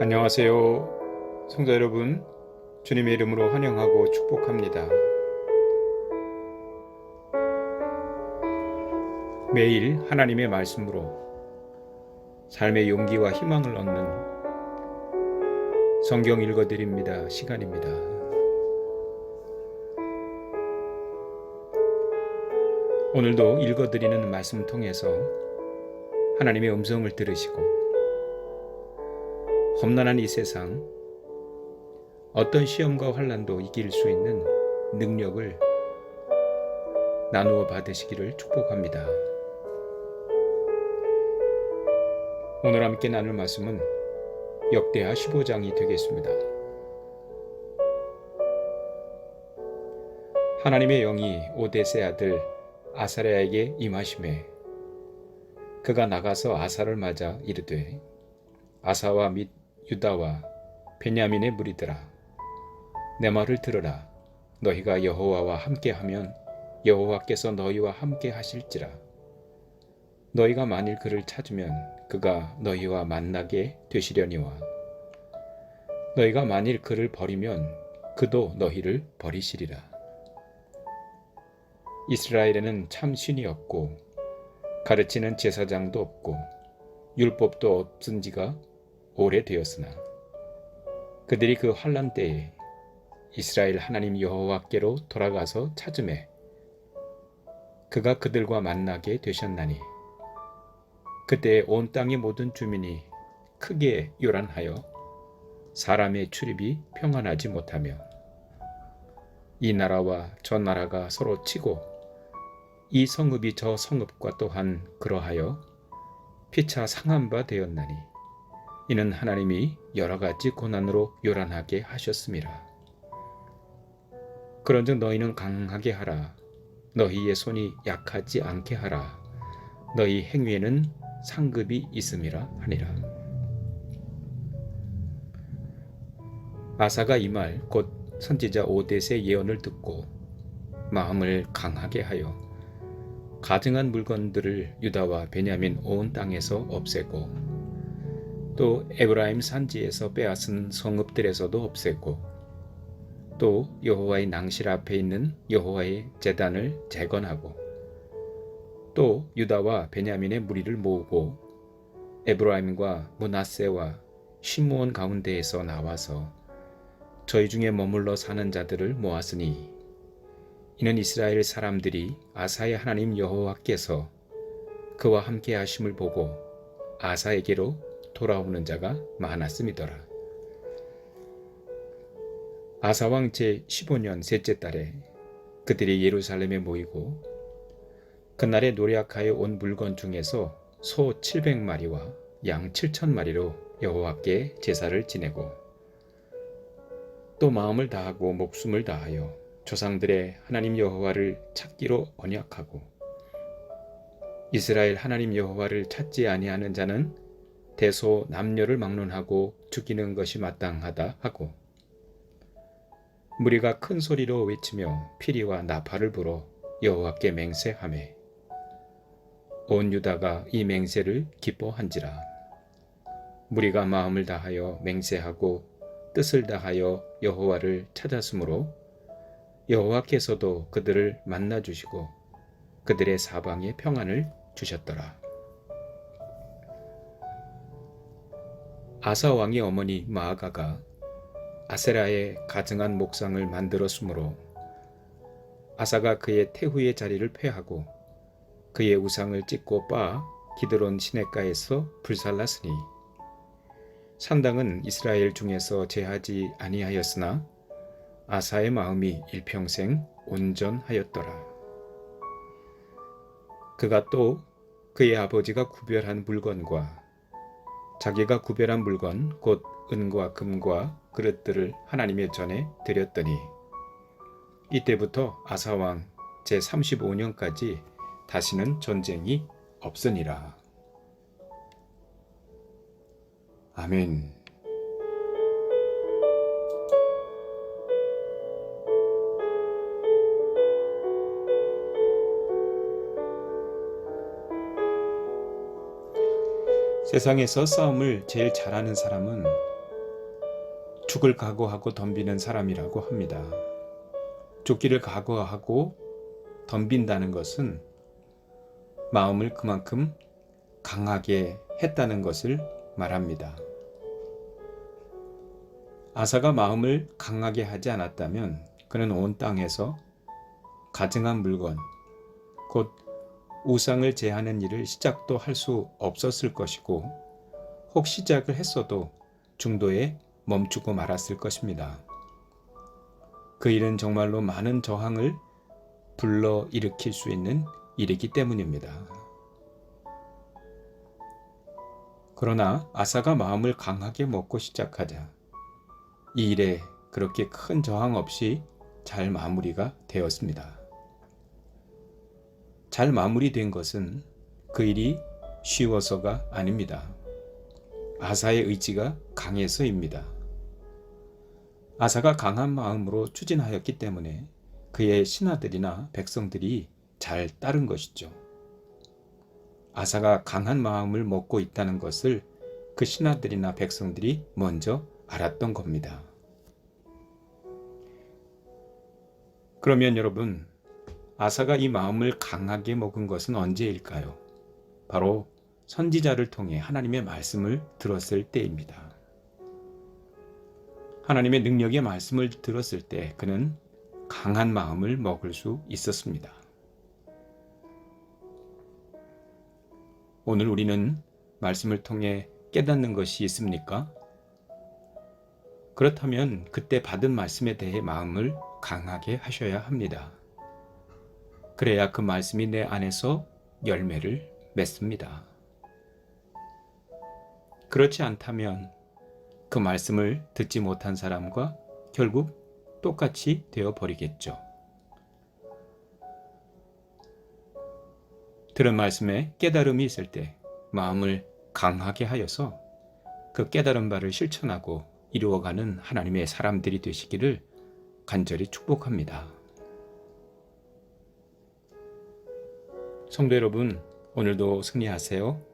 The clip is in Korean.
안녕하세요. 성도 여러분, 주님의 이름으로 환영하고 축복합니다. 매일 하나님의 말씀으로 삶의 용기와 희망을 얻는 성경 읽어드립니다. 시간입니다. 오늘도 읽어드리는 말씀 통해서 하나님의 음성을 들으시고 험난한 이 세상 어떤 시험과 환란도 이길 수 있는 능력을 나누어 받으시기를 축복합니다. 오늘 함께 나눌 말씀은 역대하 15장이 되겠습니다. 하나님의 영이 오데세 아들 아사랴에게 임하심에 그가 나가서 아사를 맞아 이르되 아사와 및 유다와 베냐민의 무리들아 내 말을 들으라. 너희가 여호와와 함께하면 여호와께서 너희와 함께 하실지라. 너희가 만일 그를 찾으면 그가 너희와 만나게 되시려니와. 너희가 만일 그를 버리면 그도 너희를 버리시리라. 이스라엘에는 참 신이 없고 가르치는 제사장도 없고 율법도 없은 지가 오래되었으나 그들이 그 환란 때에 이스라엘 하나님 여호와께로 돌아가서 찾음에 그가 그들과 만나게 되셨나니 그때 온 땅의 모든 주민이 크게 요란하여 사람의 출입이 평안하지 못하며 이 나라와 저 나라가 서로 치고 이 성읍이 저 성읍과 또한 그러하여 피차 상한 바 되었나니 이는 하나님이 여러 가지 고난으로 요란하게 하셨습니다. 그런즉 너희는 강하게 하라. 너희의 손이 약하지 않게 하라. 너희 행위에는 상급이 있음이라 하니라. 아사가 이 말 곧 선지자 오데스의 예언을 듣고 마음을 강하게 하여 가증한 물건들을 유다와 베냐민 온 땅에서 없애고 또 에브라임 산지에서 빼앗은 성읍들에서도 없애고 또 여호와의 낭실 앞에 있는 여호와의 제단을 재건하고 또 유다와 베냐민의 무리를 모으고 에브라임과 문하세와 시므온 가운데에서 나와서 저희 중에 머물러 사는 자들을 모았으니 이는 이스라엘 사람들이 아사의 하나님 여호와께서 그와 함께 하심을 보고 아사에게로 돌아오는 자가 많았음이더라. 아사왕 제 15년 셋째 달에 그들이 예루살렘에 모이고 그날에 노략하여 온 물건 중에서 소 700마리와 양 7천마리로 여호와께 제사를 지내고 또 마음을 다하고 목숨을 다하여 조상들의 하나님 여호와를 찾기로 언약하고 이스라엘 하나님 여호와를 찾지 아니하는 자는 대소 남녀를 막론하고 죽이는 것이 마땅하다 하고 무리가 큰 소리로 외치며 피리와 나팔을 불어 여호와께 맹세하매 온 유다가 이 맹세를 기뻐한지라 무리가 마음을 다하여 맹세하고 뜻을 다하여 여호와를 찾았으므로 여호와께서도 그들을 만나 주시고 그들의 사방에 평안을 주셨더라. 아사 왕의 어머니 마아가가 아세라의 가증한 목상을 만들었으므로 아사가 그의 태후의 자리를 폐하고 그의 우상을 찢고 빻아 기드론 시냇가에서 불살랐으니 산당은 이스라엘 중에서 제하지 아니하였으나 아사의 마음이 일평생 온전하였더라. 그가 또 그의 아버지가 구별한 물건과 자기가 구별한 물건 곧 은과 금과 그릇들을 하나님의 전에 드렸더니 이때부터 아사왕 제 35년까지 다시는 전쟁이 없으니라. 아멘. 세상에서 싸움을 제일 잘하는 사람은 죽을 각오하고 덤비는 사람이라고 합니다. 죽기를 각오하고 덤빈다는 것은 마음을 그만큼 강하게 했다는 것을 말합니다. 아사가 마음을 강하게 하지 않았다면 그는 온 땅에서 가증한 물건, 곧 우상을 제하는 일을 시작도 할 수 없었을 것이고, 혹 시작을 했어도 중도에 멈추고 말았을 것입니다. 그 일은 정말로 많은 저항을 불러 일으킬 수 있는 일이기 때문입니다. 그러나 아사가 마음을 강하게 먹고 시작하자 이 일에 그렇게 큰 저항 없이 잘 마무리가 되었습니다. 잘 마무리된 것은 그 일이 쉬워서가 아닙니다. 아사의 의지가 강해서입니다. 아사가 강한 마음으로 추진하였기 때문에 그의 신하들이나 백성들이 잘 따른 것이죠. 아사가 강한 마음을 먹고 있다는 것을 그 신하들이나 백성들이 먼저 알았던 겁니다. 그러면 여러분, 아사가 이 마음을 강하게 먹은 것은 언제일까요? 바로 선지자를 통해 하나님의 말씀을 들었을 때입니다. 하나님의 능력의 말씀을 들었을 때 그는 강한 마음을 먹을 수 있었습니다. 오늘 우리는 말씀을 통해 깨닫는 것이 있습니까? 그렇다면 그때 받은 말씀에 대해 마음을 강하게 하셔야 합니다. 그래야 그 말씀이 내 안에서 열매를 맺습니다. 그렇지 않다면 그 말씀을 듣지 못한 사람과 결국 똑같이 되어 버리겠죠. 들은 말씀에 깨달음이 있을 때 마음을 강하게 하여서 그 깨달은 바를 실천하고 이루어가는 하나님의 사람들이 되시기를 간절히 축복합니다. 성도 여러분, 오늘도 승리하세요.